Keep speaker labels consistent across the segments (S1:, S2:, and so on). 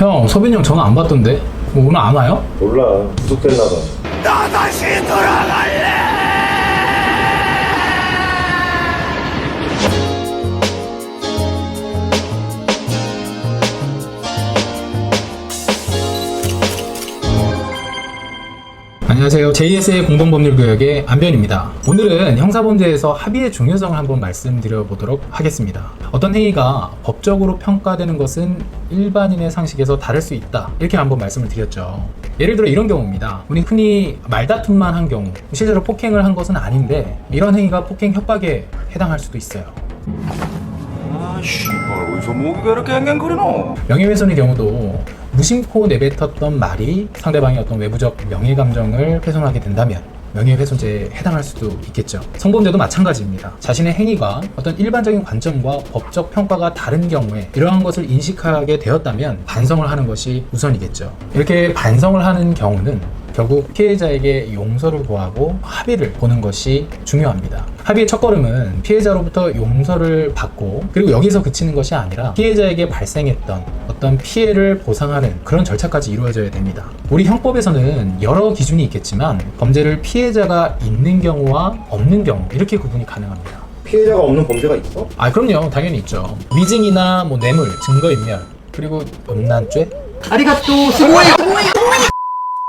S1: 형, 서빈이 형 전화 안 받던데? 뭐 오늘 안 와요?
S2: 몰라 구속됐나 봐
S1: 안녕하세요. JS의 공동법률구역의 안변입니다. 오늘은 형사범죄에서 합의의 중요성을 한번 말씀드려 보도록 하겠습니다. 어떤 행위가 법적으로 평가되는 것은 일반인의 상식에서 다를 수 있다. 이렇게 한번 말씀을 드렸죠. 예를 들어 이런 경우입니다. 우리 흔히 말다툼만 한 경우, 실제로 폭행을 한 것은 아닌데 이런 행위가 폭행 협박에 해당할 수도 있어요.
S3: 아, 씨발, 어디서 모기가 이렇게 앵앵거리노?
S1: 명예훼손의 경우도 무심코 내뱉었던 말이 상대방의 어떤 외부적 명예 감정을 훼손하게 된다면 명예훼손죄에 해당할 수도 있겠죠. 성범죄도 마찬가지입니다. 자신의 행위가 어떤 일반적인 관점과 법적 평가가 다른 경우에 이러한 것을 인식하게 되었다면 반성을 하는 것이 우선이겠죠. 이렇게 반성을 하는 경우는 결국 피해자에게 용서를 구하고 합의를 보는 것이 중요합니다. 합의의 첫걸음은 피해자로부터 용서를 받고 그리고 여기서 그치는 것이 아니라 피해자에게 발생했던 어떤 피해를 보상하는 그런 절차까지 이루어져야 됩니다. 우리 형법에서는 여러 기준이 있겠지만 범죄를 피해자가 있는 경우와 없는 경우 이렇게 구분이 가능합니다.
S2: 피해자가 없는 범죄가 있어?
S1: 아 그럼요 당연히 있죠. 위증이나 뭐 뇌물, 증거인멸 그리고 음란죄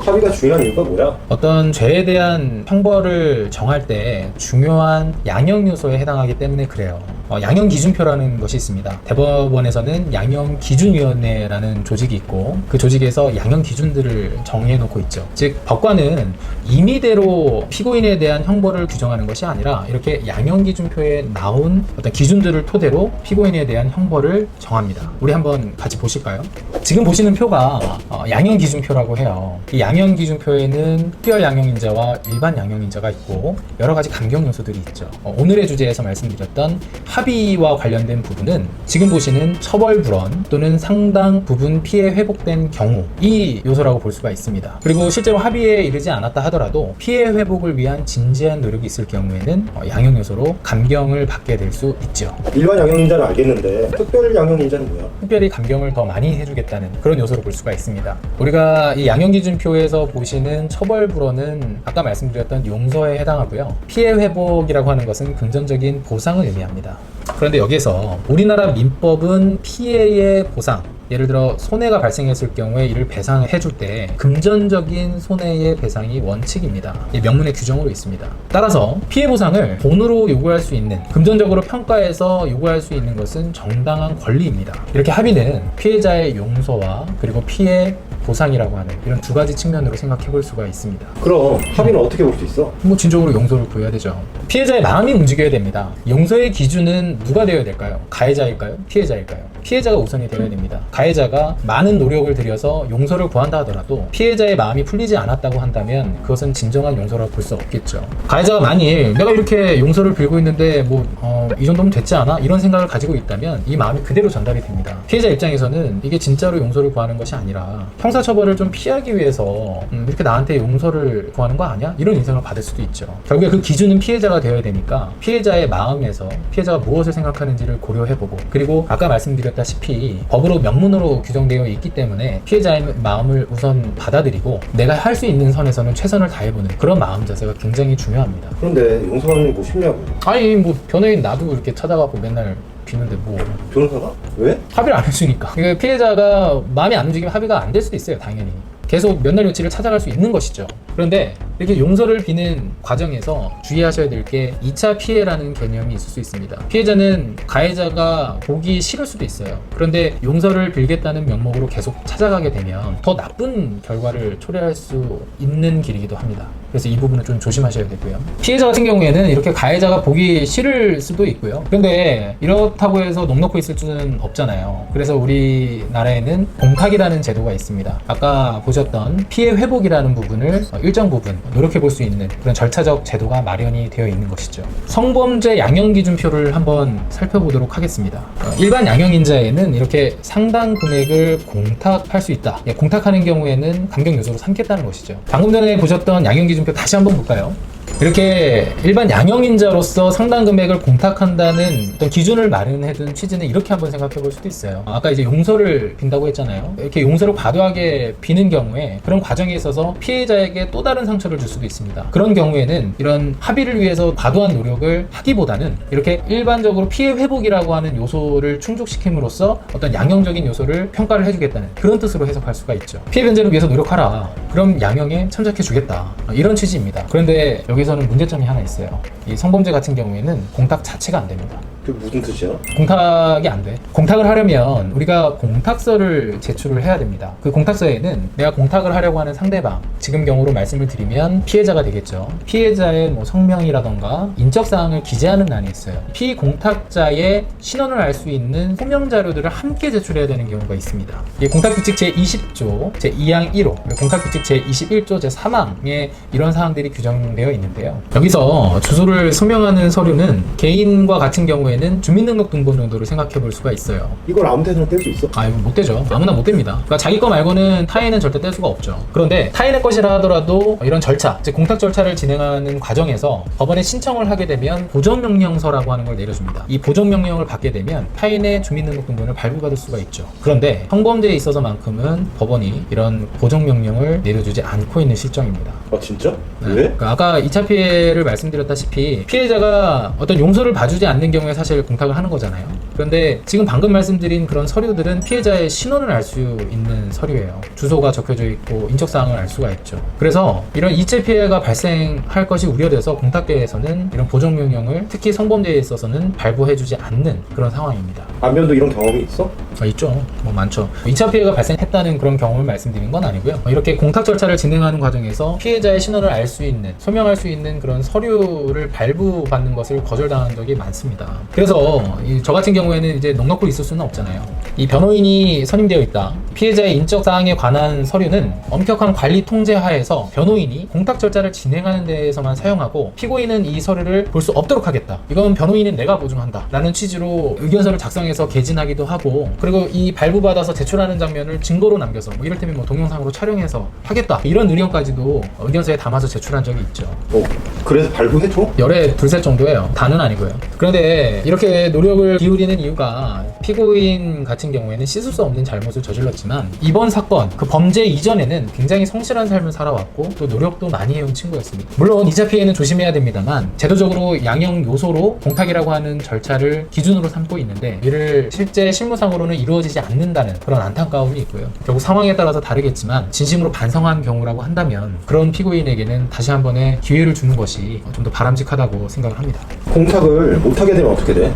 S2: 합의가 중요한 이유가 뭐야?
S1: 어떤 죄에 대한 형벌을 정할 때 중요한 양형 요소에 해당하기 때문에 그래요. 어, 양형 기준표라는 것이 있습니다. 대법원에서는 양형 기준위원회라는 조직이 있고 그 조직에서 양형 기준들을 정해 놓고 있죠. 즉 법관은 임의대로 피고인에 대한 형벌을 규정하는 것이 아니라 이렇게 양형 기준표에 나온 어떤 기준들을 토대로 피고인에 대한 형벌을 정합니다. 우리 한번 같이 보실까요? 지금 보시는 표가 어, 양형 기준표라고 해요. 이 양형 기준표에는 특별 양형인자와 일반 양형인자가 있고 여러 가지 감경 요소들이 있죠. 어, 오늘의 주제에서 말씀드렸던 합의와 관련된 부분은 지금 보시는 처벌 불원 또는 상당 부분 피해 회복된 경우 이 요소라고 볼 수가 있습니다. 그리고 실제로 합의에 이르지 않았다 하더라도 피해 회복을 위한 진지한 노력이 있을 경우에는 어, 양형 요소로 감경을 받게 될 수 있죠.
S2: 일반 양형인자는 알겠는데 특별 양형인자는 뭐야?
S1: 특별히 감경을 더 많이 해주겠다는 그런 요소로 볼 수가 있습니다. 우리가 이 양형 기준표에 서 보시는 처벌불원은 아까 말씀드렸던 용서에 해당하고요. 피해 회복이라고 하는 것은 금전적인 보상을 의미합니다. 그런데 여기에서 우리나라 민법은 피해의 보상, 예를 들어 손해가 발생했을 경우에 이를 배상해 줄 때 금전적인 손해의 배상이 원칙입니다. 이 명문의 규정으로 있습니다. 따라서 피해 보상을 돈으로 요구할 수 있는 금전적으로 평가해서 요구할 수 있는 것은 정당한 권리입니다. 이렇게 합의는 피해자의 용서와 그리고 피해 보상이라고 하는 이런 두 가지 측면으로 생각해 볼 수가 있습니다.
S2: 그럼 합의는 어떻게 볼 수 있어?
S1: 뭐 진정으로 용서를 구해야 되죠. 피해자의 마음이 움직여야 됩니다. 용서의 기준은 누가 되어야 될까요? 가해자일까요? 피해자일까요? 피해자가 우선이 되어야 됩니다. 가해자가 많은 노력을 들여서 용서를 구한다 하더라도 피해자의 마음이 풀리지 않았다고 한다면 그것은 진정한 용서라고 볼 수 없겠죠. 가해자가 만일 내가 이렇게 용서를 빌고 있는데 뭐이 정도면 됐지 않아? 이런 생각을 가지고 있다면 이 마음이 그대로 전달이 됩니다. 피해자 입장에서는 이게 진짜로 용서를 구하는 것이 아니라 형사 처벌을 좀 피하기 위해서 음, 이렇게 나한테 용서를 구하는 거 아니야? 이런 인상을 받을 수도 있죠. 결국에 그 기준은 피해자가 되어야 되니까 피해자의 마음에서 피해자가 무엇을 생각하는지를 고려해보고 그리고 아까 말씀드렸다시피 법으로 명문으로 규정되어 있기 때문에 피해자의 마음을 우선 받아들이고 내가 할 수 있는 선에서는 최선을 다해보는 그런 마음 자세가 굉장히 중요합니다.
S2: 그런데 용서하는 거 쉽냐고
S1: 아니 뭐 변호인 나도 이렇게 찾아가고 맨날 비는데 뭐
S2: 변호사가? 왜?
S1: 합의를 안 해주니까 그 피해자가 마음이 안 움직이면 합의가 안 될 수도 있어요 당연히 계속 몇 날 며칠을 찾아갈 수 있는 것이죠 그런데 이렇게 용서를 비는 과정에서 주의하셔야 될 게 2차 피해라는 개념이 있을 수 있습니다 피해자는 가해자가 보기 싫을 수도 있어요 그런데 용서를 빌겠다는 명목으로 계속 찾아가게 되면 더 나쁜 결과를 초래할 수 있는 길이기도 합니다 그래서 이 부분은 좀 조심하셔야 되고요. 피해자 같은 경우에는 이렇게 가해자가 보기 싫을 수도 있고요. 근데 이렇다고 해서 넉넉히 있을 수는 없잖아요. 그래서 우리나라에는 공탁이라는 제도가 있습니다. 아까 보셨던 피해 회복이라는 부분을 일정 부분 노력해 볼 수 있는 그런 절차적 제도가 마련이 되어 있는 것이죠. 성범죄 양형 기준표를 한번 살펴보도록 하겠습니다. 어, 일반 양형인자에는 이렇게 상당 금액을 공탁할 수 있다. 예, 공탁하는 경우에는 감경 요소로 삼겠다는 것이죠. 방금 전에 보셨던 양형 기준표 다시 한번 볼까요? 이렇게 일반 양형인자로서 상당 금액을 공탁한다는 어떤 기준을 마련해둔 취지는 이렇게 한번 생각해 볼 수도 있어요. 아까 이제 용서를 빈다고 했잖아요. 이렇게 용서를 과도하게 비는 경우에 그런 과정에 있어서 피해자에게 또 다른 상처를 줄 수도 있습니다. 그런 경우에는 이런 합의를 위해서 과도한 노력을 하기보다는 이렇게 일반적으로 피해 회복이라고 하는 요소를 충족시킴으로써 어떤 양형적인 요소를 평가를 해주겠다는 그런 뜻으로 해석할 수가 있죠. 피해 변제를 위해서 노력하라. 그럼 양형에 참작해 주겠다. 이런 취지입니다. 그런데 여기서 는 문제점이 하나 있어요. 이 성범죄 같은 경우에는 공탁 자체가 안 됩니다.
S2: 그게 무슨 뜻이야?
S1: 공탁이 안 돼. 공탁을 하려면 우리가 공탁서를 제출을 해야 됩니다. 그 공탁서에는 내가 공탁을 하려고 하는 상대방, 지금 경우로 말씀을 드리면 피해자가 되겠죠. 피해자의 뭐 성명이라던가 인적 사항을 기재하는欄이 있어요. 피공탁자의 신원을 알 수 있는 소명 자료들을 함께 제출해야 되는 경우가 있습니다. 이 공탁규칙 제 20조 제 2항 1호, 그리고 공탁규칙 제 21조 제 3항에 이런 사항들이 규정되어 있는데요. 여기서 주소를 서명하는 서류는 개인과 같은 경우에 는 주민등록등본 정도로 생각해 볼 수가 있어요.
S2: 이걸 아무 데나 뗄 수 있어?
S1: 아, 이거 못 되죠. 아무나 못 됩니다. 그러니까 자기 거 말고는 타인은 절대 뗄 수가 없죠. 그런데 타인의 것이라 하더라도 이런 절차, 즉 공탁 절차를 진행하는 과정에서 법원에 신청을 하게 되면 보정명령서라고 하는 걸 내려줍니다. 이 보정명령을 받게 되면 타인의 주민등록등본을 발부받을 수가 있죠. 그런데 성범죄에 있어서만큼은 법원이 이런 보정명령을 내려주지 않고 있는 실정입니다.
S2: 아 진짜?
S1: 네.
S2: 왜?
S1: 그러니까 아까 2차 피해를 말씀드렸다시피 피해자가 어떤 용서를 봐주지 않는 경우에 사실 공탁을 하는 거잖아요. 그런데 지금 방금 말씀드린 그런 서류들은 피해자의 신원을 알 수 있는 서류예요. 주소가 적혀져 있고 인적 사항을 알 수가 있죠. 그래서 이런 2차 피해가 발생할 것이 우려돼서 공탁계에서는 이런 보정 명령을 특히 성범죄에 있어서는 발부해주지 않는 그런 상황입니다.
S2: 안면도 이런 경험이 있어?
S1: 아, 있죠. 뭐 많죠. 2차 피해가 발생했다는 그런 경험을 말씀드린 건 아니고요. 이렇게 공탁 절차를 진행하는 과정에서 피해자의 신원을 알 수 있는, 소명할 수 있는 그런 서류를 발부받는 것을 거절당한 적이 많습니다. 그래서 이저 같은 경우에는 이제 넉넉히 있을 수는 없잖아요. 이 변호인이 선임되어 있다. 피해자의 인적 사항에 관한 서류는 엄격한 관리 통제 하에서 변호인이 공탁 절차를 진행하는 데에서만 사용하고 피고인은 이 서류를 볼 수 없도록 하겠다. 이건 변호인은 내가 보증한다. 라는 취지로 의견서를 작성해서 개진하기도 하고 그리고 이 발부받아서 제출하는 장면을 증거로 남겨서 뭐 이를테면 뭐 동영상으로 촬영해서 하겠다. 이런 의견까지도 의견서에 담아서 제출한 적이 있죠.
S2: 어 그래서 발부해줘?
S1: 열에 둘 셋 정도예요. 다는 아니고요. 그런데 이렇게 노력을 기울이는 이유가 피고인 같은 경우에는 씻을 수 없는 잘못을 저질렀지만 이번 사건 그 범죄 이전에는 굉장히 성실한 삶을 살아왔고 또 노력도 많이 해온 친구였습니다. 물론 2차 피해는 조심해야 됩니다만 제도적으로 양형 요소로 공탁이라고 하는 절차를 기준으로 삼고 있는데 이를 실제 실무상으로는 이루어지지 않는다는 그런 안타까움이 있고요. 결국 상황에 따라서 다르겠지만 진심으로 반성한 경우라고 한다면 그런 피고인에게는 다시 한 번의 기회를 주는 것이 좀 더 바람직하다고 생각을 합니다.
S2: 공탁을 못하게 되면 어떻게 돼?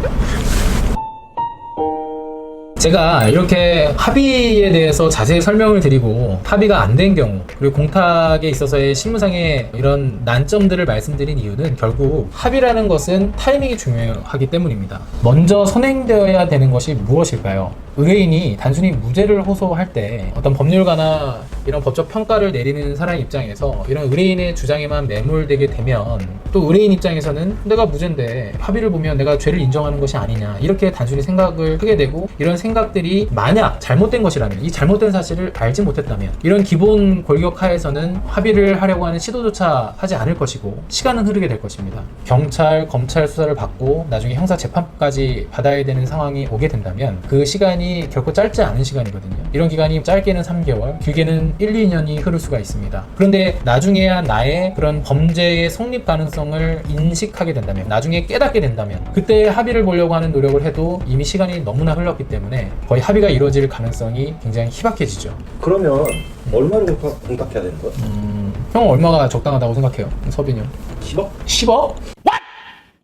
S1: 제가 이렇게 합의에 대해서 자세히 설명을 드리고 합의가 안 된 경우 그리고 공탁에 있어서의 실무상의 이런 난점들을 말씀드린 이유는 결국 합의라는 것은 타이밍이 중요하기 때문입니다. 먼저 선행되어야 되는 것이 무엇일까요? 의뢰인이 단순히 무죄를 호소할 때 어떤 법률가나 이런 법적 평가를 내리는 사람 입장에서 이런 의뢰인의 주장에만 매몰되게 되면 또 의뢰인 입장에서는 내가 무죄인데 합의를 보면 내가 죄를 인정하는 것이 아니냐 이렇게 단순히 생각을 하게 되고 이런 생각들이 만약 잘못된 것이라면 이 잘못된 사실을 알지 못했다면 이런 기본 골격 하에서는 합의를 하려고 하는 시도조차 하지 않을 것이고 시간은 흐르게 될 것입니다. 경찰, 검찰 수사를 받고 나중에 형사 재판까지 받아야 되는 상황이 오게 된다면 그 시간이 결코 짧지 않은 시간이거든요. 이런 기간이 짧게는 3개월, 길게는 1, 2년이 흐를 수가 있습니다. 그런데 나중에야 나의 그런 범죄의 성립 가능성을 인식하게 된다면, 나중에 깨닫게 된다면, 그때 합의를 보려고 하는 노력을 해도 이미 시간이 너무나 흘렀기 때문에 거의 합의가 이루어질 가능성이 굉장히 희박해지죠.
S2: 그러면 얼마를 공탁, 공탁해야 되는 거야?
S1: 음, 형 얼마가 적당하다고 생각해요? 서빈이 형?
S2: 10억?
S1: 10억?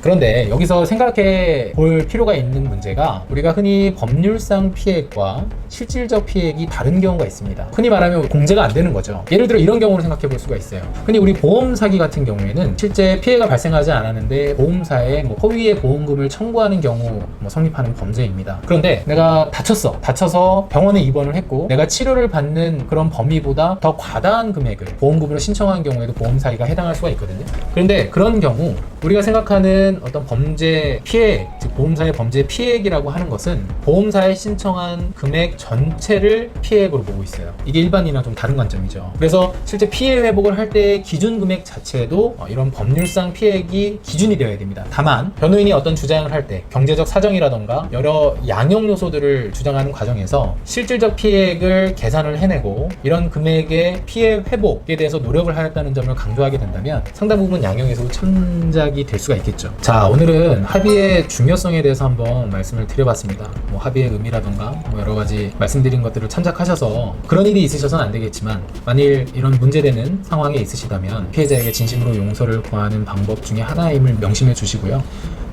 S1: 그런데 여기서 생각해 볼 필요가 있는 문제가 우리가 흔히 법률상 피해액과 실질적 피해액이 다른 경우가 있습니다. 흔히 말하면 공제가 안 되는 거죠. 예를 들어 이런 경우를 생각해 볼 수가 있어요. 흔히 우리 보험 사기 같은 경우에는 실제 피해가 발생하지 않았는데 보험사에 뭐 허위의 보험금을 청구하는 경우 뭐 성립하는 범죄입니다. 그런데 내가 다쳤어. 다쳐서 병원에 입원을 했고 내가 치료를 받는 그런 범위보다 더 과다한 금액을 보험금으로 신청한 경우에도 보험 사기가 해당할 수가 있거든요. 그런데 그런 경우 우리가 생각하는 말하는 어떤 범죄 피해, 즉 보험사의 범죄 피해액이라고 하는 것은 보험사에 신청한 금액 전체를 피해액으로 보고 있어요. 이게 일반이랑 좀 다른 관점이죠. 그래서 실제 피해 회복을 할 때의 기준 금액 자체도 어, 이런 법률상 피해액이 기준이 되어야 됩니다. 다만 변호인이 어떤 주장을 할 때 경제적 사정이라던가 여러 양형 요소들을 주장하는 과정에서 실질적 피해액을 계산을 해내고 이런 금액의 피해 회복에 대해서 노력을 하였다는 점을 강조하게 된다면 상당 부분 양형에서도 참작이 될 수가 있겠죠. 자, 오늘은 합의의 중요성에 대해서 한번 말씀을 드려봤습니다. 뭐 합의의 의미라던가 뭐 여러 가지 말씀드린 것들을 참작하셔서 그런 일이 있으셔서는 안 되겠지만 만일 이런 문제되는 상황에 있으시다면 피해자에게 진심으로 용서를 구하는 방법 중에 하나임을 명심해 주시고요.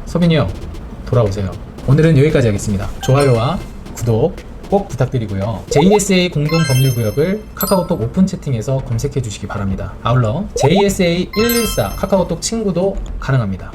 S1: 서빈이 형 돌아오세요. 오늘은 여기까지 하겠습니다. 좋아요와 구독 꼭 부탁드리고요. JSA 공동 법률 구역을 카카오톡 오픈 채팅에서 검색해 주시기 바랍니다. 아울러 JSA 114 카카오톡 친구도 가능합니다.